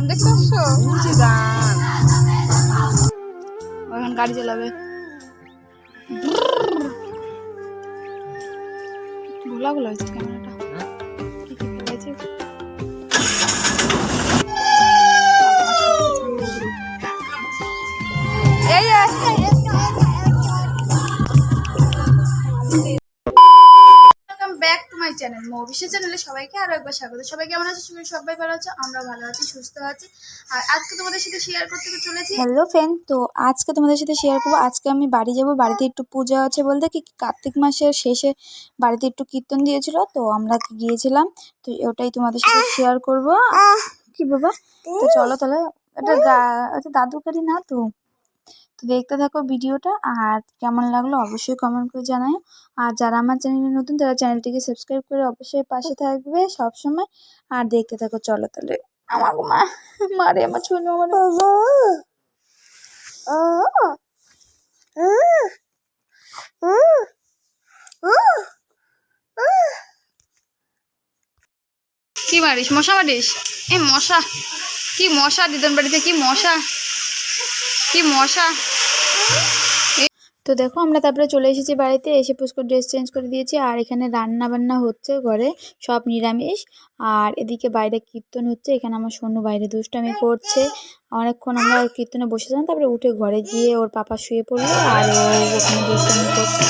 গান দেখতে আসছো? বুঝি গান। এখন গাড়ি চালাবে। ঘোলা ঘোলা হয়েছে ক্যামেরাটা। কি কি মাই চ্যানেল সবাইকে আরও একবার স্বাগত। সবাই কেমন আছো? শুনে সবাই ভালো আছো? আমরা ভালো আছি সুস্থ আছি। আর আজকে তোমাদের সাথে শেয়ার করতে চলেছি। হ্যালো ফ্রেন্ড তো আজকে তোমাদের সাথে শেয়ার করব। আজকে আমি বাড়ি যাব বাড়িতে একটু পূজা আছে বলতে কি কার্তিক মাসের শেষে বাড়িতে একটু কীর্তন দিয়েছিল তো আমরা গিয়েছিলাম তো ওটাই তোমাদের সাথে শেয়ার করব। কি বাবা? তো চলো তাহলে এটা দাদুর গাড়ি না তো? তো দেখতে থাকো ভিডিওটা আর কেমন লাগল অবশ্যই কমেন্ট করে জানাও আর যারা আমার চ্যানেলে নতুন তারা চ্যানেলটিকে সাবস্ক্রাইব করে অবশ্যই পাশে থাকবে সব সময় আর দেখতে থাকো চলো তাহলে। আমার মা মারে আমার ছোট আমার কি মারিস? মশা মারিস? এ মশা! কি মশা? দিদন বাড়িতে কি মশা? কি মশা? তো দেখো, আমরা তারপরে চলে এসেছি বাড়িতে, এসে পুষ্কর ড্রেস চেঞ্জ করে দিয়েছি, আর এখানে রান্না বান্না হচ্ছে ঘরে, সব নিরামিষ। আর এদিকে বাইরে কীর্তন হচ্ছে, এখানে আমার সোনু বাইরে দুষ্টামি করছে। অনেকক্ষণ আমরা কীর্তনে বসেছিলাম, তারপরে উঠে ঘরে গিয়ে ওর পাপা শুয়ে পড়ল, আর ওখানে দুষ্টামি করছে।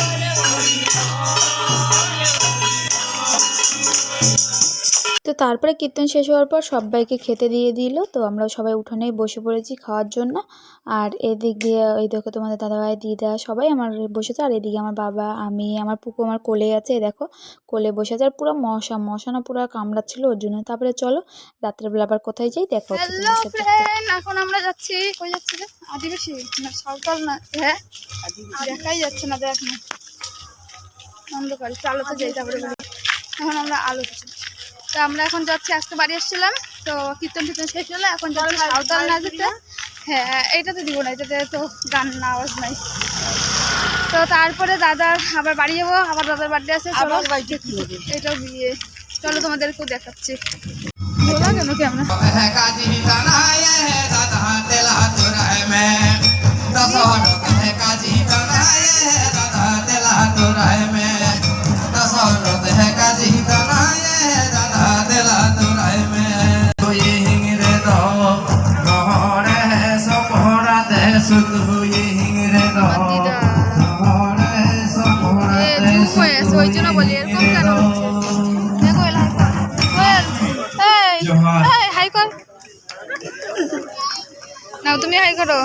তো তারপরে কীর্তন শেষ হওয়ার পর সবাইকে খেতে দিয়ে দিল। তো আমরা সবাই উঠোনেই বসে পড়েছি খাওয়ার জন্য। আর এদিক দিয়ে এই দেখো তোমাদের দাদাভাই দিদা সবাই আমার বসেছে। আর এদিকে আমার বাবা আমি আমার পুকু আমার কোলে আছে এই দেখো। কোলে বসে আছে আর পুরো মশা মশা না পুরো কামড়াচ্ছিল ওর জন্য। তারপরে চলো রাত্রেবেলা আবার কোথায় যাই দেখো হ্যালো এখন আমরা যাচ্ছি। কই যাচ্ছি আদিবাসী? না সাঁওতাল না? হ্যাঁ? দেখাই যাচ্ছে না দেখ না। অন্ধকার আলোতে যাই তারপরে। এখন আমরা আলোতে যাচ্ছি। তো আমরা এখন যাচ্ছি আজকে বাড়ি এসেছিলাম তো কীর্তন টিতন শেষ হলো এখন যাচ্ছি সাঁওতাল না যেতে হ্যাঁ এইটাতে দিব না এটাতে তো গান না আওয়াজ নাই। তো তারপরে দাদার আবার বাড়ি যাব আবার দাদার বার্থডে আছে চলো বাড়িতে কি হবে? এটাও বিয়ে চলো তোমাদেরকেও দেখাচ্ছি। বলা কেন কেমন है সুত হয়ে তুমি হাই করো।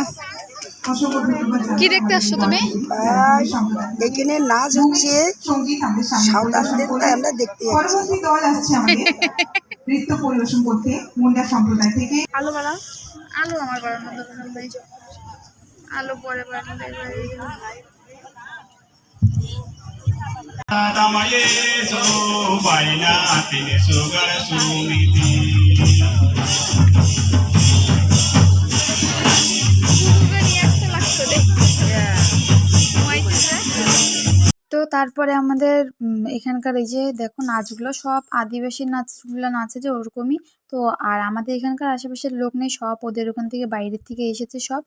কি দেখতে আসছো তুমি? এখানে নাচ হচ্ছে সাঁওতালদের আমরা দেখতে নৃত্য পরিবেশন করতে মুন্ডা সম্প্রদায় থেকে। আলো বাড়া। আলো আমার বাড়ানো আলো পরে তো তারপরে আমাদের এখানকার এই যে দেখো নাচগুলো সব আদিবাসী নাচগুলো নাচে যে ওরকমই তো আর আমাদের এখানকার আশেপাশের লোক নেই, সব ওদের ওখান থেকে বাইরের থেকে এসেছে সব।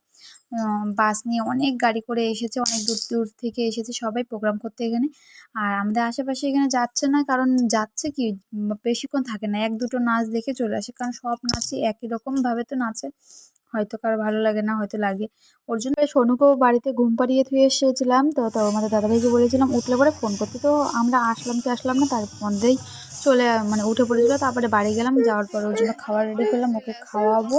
বাস নিয়ে অনেক গাড়ি করে এসেছে, অনেক দূর দূর থেকে এসেছে সবাই প্রোগ্রাম করতে এখানে। আর আমাদের আশেপাশে এখানে যাচ্ছে না, কারণ যাচ্ছে কি বেশিক্ষণ থাকে না। এক দুটো নাচ দেখে চলে আসে, কারণ সব নাচই একই রকমভাবে তো নাচে। হয়তো কারও ভালো লাগে না, হয়তো লাগে। ওর জন্য সোনুকেও বাড়িতে ঘুম পাড়িয়ে থুয়ে এসেছিলাম। তো তো আমাদের দাদাভাইকে বলেছিলাম, উঠলে পরে ফোন করতে। তো আমরা আসলাম কি আসলাম না, তার মধ্যেই চলে মানে উঠে পড়েছিল। তারপরে বাড়ি গেলাম, যাওয়ার পরে ওর জন্য খাবার রেডি করলাম ওকে খাওয়াবো।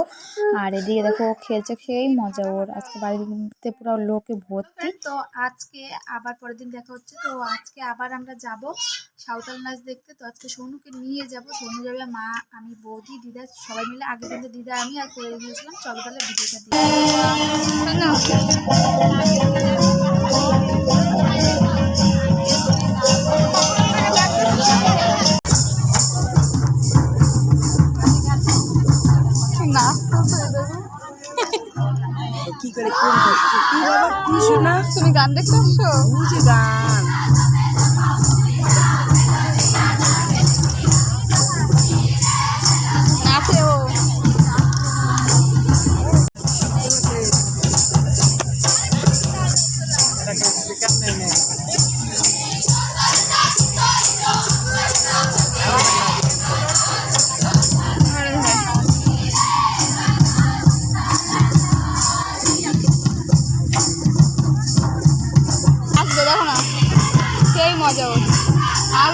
আর এদিকে দেখো ও খেলছে খেয়েই মজা ওর। আজকে বাড়িতে পুরো লোকে ভর্তি। তো আজকে আবার পরের দিন দেখা হচ্ছে। তো আজকে আবার আমরা যাব সাঁওতাল নাচ দেখতে। তো আজকে সোনুকে নিয়ে যাব। সোনু যাবে মা আমি বৌদি দিদা সবাই মিলে। আগের দিন তো দিদা আমি আর করে গিয়েছিলাম। চলো তাহলে ভিডিওটা দিই কি করে কোন কি বাবা কি শোনা তুমি গান দেখতে আসছো? বুঝি গান।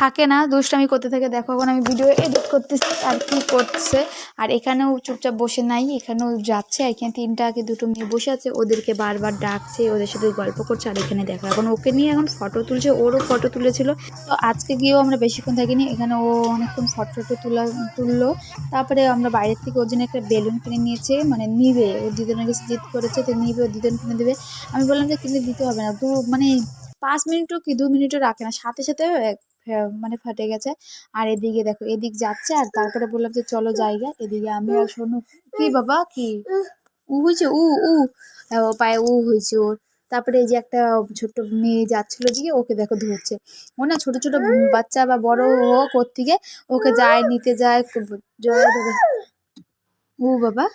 থাকে না, দুষ্টামি করতে থাকে। দেখো এখন আমি ভিডিও এডিট করতেছি, আর কি করছে। আর এখানেও চুপচাপ বসে নাই, এখানেও যাচ্ছে। এখানে তিনটা কি দুটো মেয়ে বসে আছে, ওদেরকে বারবার ডাকছে, ওদের সাথে গল্প করছে, আর এখানে দেখো, এখন ওকে নিয়ে এখন ফটো তুলছে, ওরও ফটো তুলেছিল। তো আজকে গিয়েও আমরা বেশিক্ষণ থাকিনি, এখানে ও অনেকক্ষণ ফটো টটো তোলা, তুললো। তারপরে আমরা বাইরের থেকে ওর জন্য একটা বেলুন কিনে নিয়েছে মানে নিবে, ও দিদনের কাছে জিদ করেছে, তো নিবে ও দিদন কিনে দেবে। আমি বললাম যে কিনে দিতে হবে না, দু মানে পাঁচ মিনিটও কি, দু মিনিটও রাখে না, সাথে সাথে মানে ফাটে গেছে। আর এদিকে দেখো, এদিক যাচ্ছে আর তারপরে বললাম যে চলো জায়গা। এদিকে আমি আর শোনো কি বাবা, কি? উ হয়েছে, উ উ। ও পায়ে উ হয়েছে ওর। তারপরে এই যে একটা ছোট্ট মেয়ে যাচ্ছিল দিকে ওকে দেখো ধরছে। ও না ছোট ছোট বাচ্চা বা বড় হোক ওর থেকে, ওকে যায়, নিতে যায় জয় ধরে। উ বাবা,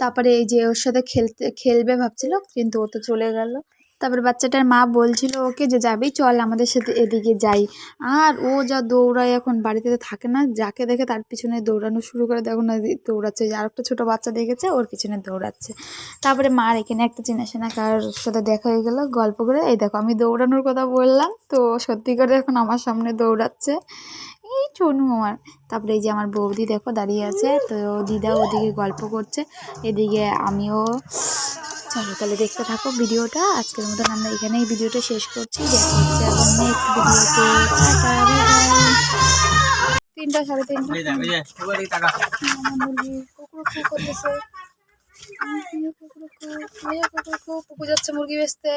তারপরে এই যে ওর সাথে খেলতে, খেলবে ভাবছিল, কিন্তু ও তো চলে গেল। তারপরে বাচ্চাটার মা বলছিল ওকে যে যাবি, চল আমাদের সাথে এদিকে যাই। আর ও যা দৌড়ায় এখন বাড়িতে তো থাকে না, যাকে দেখে তার পিছনে দৌড়ানো শুরু করে দেখো না দৌড়াচ্ছে আর একটা ছোটো বাচ্চা দেখেছে, ওর পিছনে দৌড়াচ্ছে। তারপরে মার এখানে একটা চেনা চেনা কার সাথে দেখা হয়ে গেলো, গল্প করে, এই দেখো, আমি দৌড়ানোর কথা বললাম, তো সত্যি করে এখন আমার সামনে দৌড়াচ্ছে। এই চনু আমার। তারপরে এই যে আমার বৌদি দেখো দাঁড়িয়ে আছে, তো দিদা ওদিকে গল্প করছে, এদিকে আমিও চলো তাহলে দেখতে থাকো ভিডিওটা। আজকের মতন আমরা এখানেই ভিডিওটা শেষ করছি। দেখা হচ্ছে আবার নেক্সট ভিডিওতে। তিনটা সাড়ে তিনটা। কুকুর করতেছে। কুকুর যাচ্ছে মুরগি বেচতে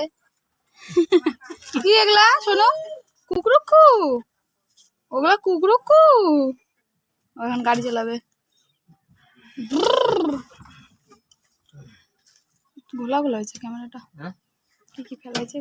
কি এগুলা? শোনো কুকুর কু ওগুলা কুকুর কু ও এখন গাড়ি চালাবে। ঘোলা ঘোলা হয়েছে ক্যামেরাটা। কি কি ফেলাইছে